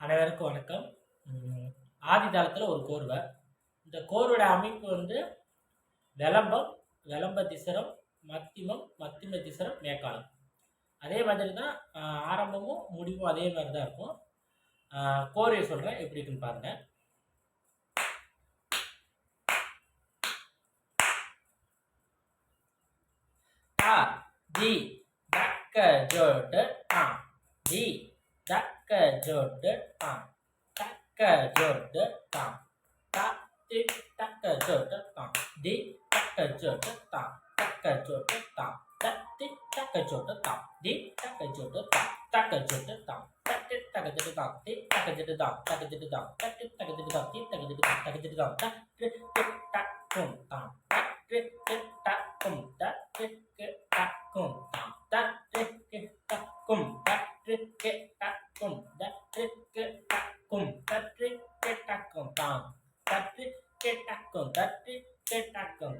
அனைவருக்கும் வணக்கம். ம், ஒரு கோர்வை. இந்த கோர்வோட அமைப்பு வந்து விளம்பம் விளம்ப திசரம் மத்திமம் மத்திம திசரம் மேக்காலம். அதே மாதிரி தான் ஆரம்பமும் முடிவும் அதே மாதிரி தான் இருக்கும். ஆ, கோர்வையை சொல்கிறேன் எப்படி இருக்குன்னு பாருங்கள் டா தி ஆ ஜோட்டு தக்க kẻ giờ đất tạm tắc kẻ giờ đất tạm tắc tiếp tắc kẻ giờ đất tạm đi tắc kẻ giờ đất tạm tắc kẻ giờ đất tạm tắc tiếp tắc kẻ giờ đất tạm đi tắc kẻ giờ đất tạm tắc kẻ giờ đất tạm tắc tiếp tắc kẻ giờ đất tạm tiếp tắc kẻ giờ đất tạm tắc kẻ giờ đất tạm tắc tiếp tắc kẻ giờ đất tạm tiếp tắc kẻ giờ đất tạm tắc kẻ giờ đất tạm tắc tiếp tắc cùng tạm tắc tiếp tắc cùng tắc tiếp tắc cùng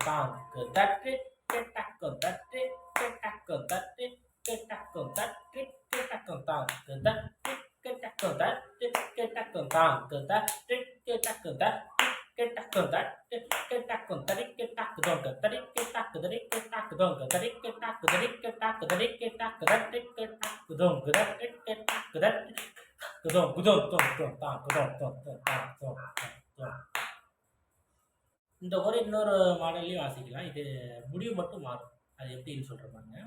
tick டக் கும் டா டக்கு tick டக் கும் டக்கு tick டக் கும் டக்கு tick டக் கும் டக்கு tick டக் கும் டா டக்கு டிக் டக் கும் டக்கு டிக் டக் கும் டா டக்கு டிக் டக் கும் டக்கு டிக் டக் கும் டக்கு டிக் டக் கும் டக்கு டிக் டக் கும் டக்கு டிக் டக் கும் டக்கு டிக் டக் கும் டக்கு டிக் டக் கும் டக்கு டிக் டக் கும் டக்கு டிக் டக் கும் டக்கு டிக் டக் கும் டக்கு டிக் டக் கும் டக்கு குதோம் குதோம் தோம் தோம் தா குதோம் தோம் தோம் தா தோம் தோம் இந்த ஒரு இன்னொரு மாடல்லையும் வாசிக்கலாம் இது முடிவு மட்டும் மாறும் அது எப்படின்னு சொல்ற பாருங்க டா தி டக்க ஜொட்டு தா இந்த குறை இன்னொரு மாடல்லையும் வாசிக்கலாம் இது முடிவு மட்டும் மாறும் அது எப்படின்னு சொல்ற பாருங்க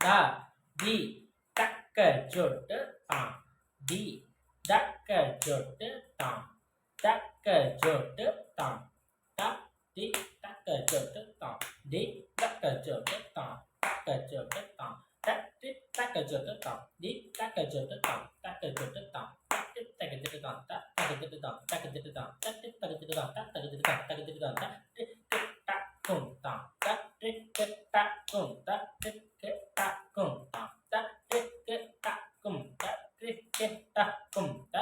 டா தி தக்க சொட்டு தாம் தி தக்க சொட்டு தாம் தக்க சொட்டு தாம் த தி தக்க சொட்டு தாம் தி தக்க சொட்டு தாம் தக்க சொட்டு தாம் தட்டி தக்க சொட்டு தாம் தி தக்க சொட்டு தாம் தக்க சொட்டு தாம் தக்க சொட்டு தாம் த cùng ta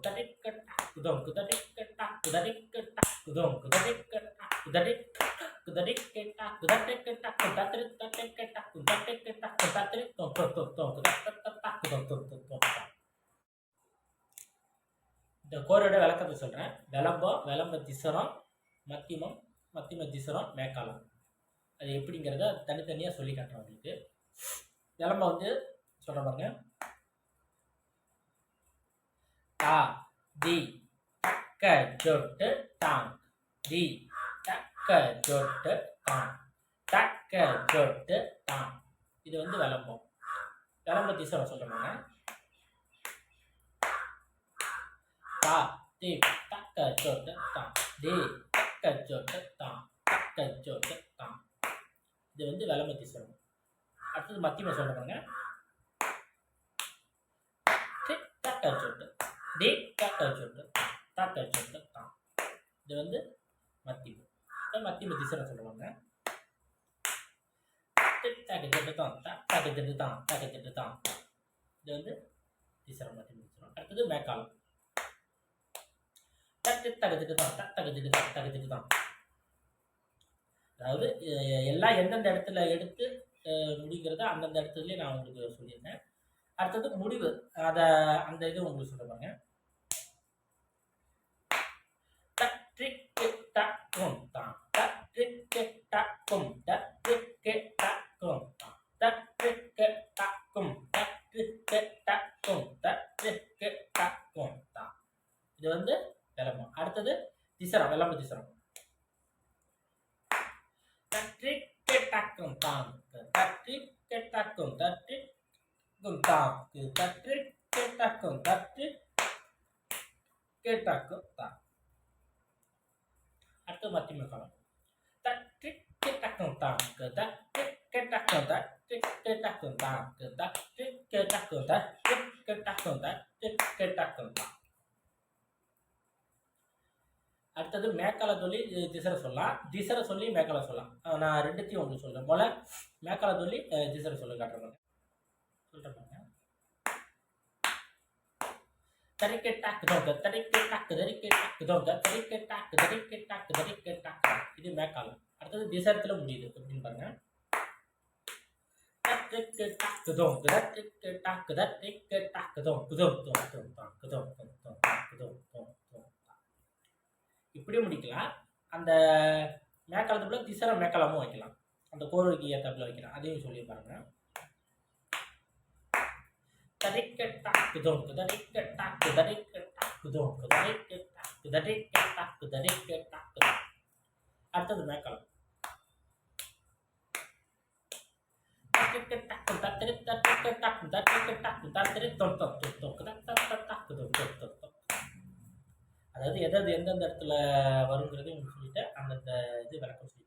குதடிக் டக் குதடிக் தோம் தோம் தோம் தோம் குதடிக் டக் குதோம் தோம் தோம் தோம் இந்த கோரோட விளக்கத்தை சொல்கிறேன் விளம்பம் விளம்ப திசரம் மத்தியமம் மத்திம திசரம் மேக்காலம். அது எப்படிங்கிறத தனித்தனியாக சொல்லி காட்டுறேன் உங்களுக்கு. விளம்பம் வந்து சொல்கிற பாருங்க. டா தி க ஜொட்டு டாங் தி தக்க ஜொட்டு டாங் தக்க ஜொட்டு டாங் இது வந்து விளம்பம் விளம்ப திசை சொல்கிறாங்க தா தி தக்க ஜொட்டு டாங் தி தக்க ஜொட்டு டாங் தக்க ஜொட்டு டாங் இது வந்து விளம்ப திசை அடுத்தது மத்தியமாக சொல்கிறாங்க தக்க ஜொட்டு டே தாக்க வச்சுட்டு தாக்க வச்சுட்டு தான் இது வந்து மத்திப்பு மத்திப்பு திசை சொல்லுவாங்க தாக்க திட்டு தான் தாக்க தான் தாக்க திட்டு தான் இது வந்து திசை மத்திப்பு சொல்லுவாங்க அடுத்தது மேக்காலம் தட்டு தகுதிட்டு தான் தகுதிட்டு தான் தான் அதாவது எல்லாம் எந்தெந்த இடத்துல எடுத்து முடிக்கிறத அந்தந்த இடத்துலயே நான் உங்களுக்கு சொல்லியிருந்தேன் அடுத்தது முடிவு அதை அந்த இது உங்களுக்கு சொல்லுவாங்க இது வந்து விளம்பரம். அடுத்தது திசரம் விளம்ப திசரம். தட்டி கெட்டாக்கும் தான் தட்டி கெட்டாக்கும் தட்டி தாக்கு தட்டி கெட்டாக்கும் தட்டி கெட்டாக்கும் தான் அடுத்து மத்தியம காலம் தட் டிக் கே டக்கம் தாக்கு தட் டிக் கே டக்கம் தட் டிக் கே டக்கம் தாக்கு தட் டிக் கே டக்கம் தட் டிக் கே டக்கம் கே டக்கம் அடுத்தது மேக்கால சொல்லி திசரை சொல்லலாம். திசரை சொல்லி மேக்கால சொல்லலாம். நான் ரெண்டுத்தையும் உங்களுக்கு சொல்கிறேன் போல் மேக்கால சொல்லி திசரை சொல்லி காட்டுறேன். சொல்கிறேன் தரிக்கே டாக்கு தோங்க தரிக்கே டாக்கு தரிக்கே டாக்கு தோங்க தரிக்கே டாக்கு தரிக்கே டாக்கு தரிக்கே டாக்கு இது மேக்காலம் அடுத்தது திசரத்தில் முடியுது. அப்படின்னு பாருங்க. தரிக்கே டாக்கு தோங்க தரிக்கே டாக்கு தரிக்கே டாக்கு தோங்க தோங்க தோங்க தோங்க டாக்கு தோங்க தோங்க தோங்க டாக்கு தோங்க தோங்க தோங்க முடிக்கலாம். அந்த மேக்காலத்துக்குள்ள திசர மேக்காலமும் வைக்கலாம். அந்த கோர்வைக்கு ஏத்தாப்புல வைக்கலாம். அதையும் சொல்லி பாருங்க. டாக்கு தோங்கு தரிக்க டாக்கு தரிக்க டாக்கு தோங்கு தரிக்க டாக்கு அடுத்தது மேக்காலம் டாக்கு டாக்கு அதாவது எதாவது எந்தெந்த இடத்துல வருங்கிறது உங்களுக்கு அந்தந்த இது விளக்கம்